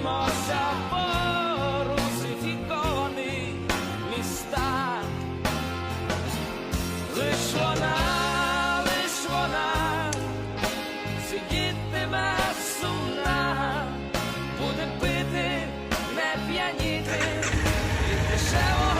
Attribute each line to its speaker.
Speaker 1: Тримося порусифіковані міста, лиш вона, лиш вона, сидітиме сумна, буде пити, не п'яніти і дешево.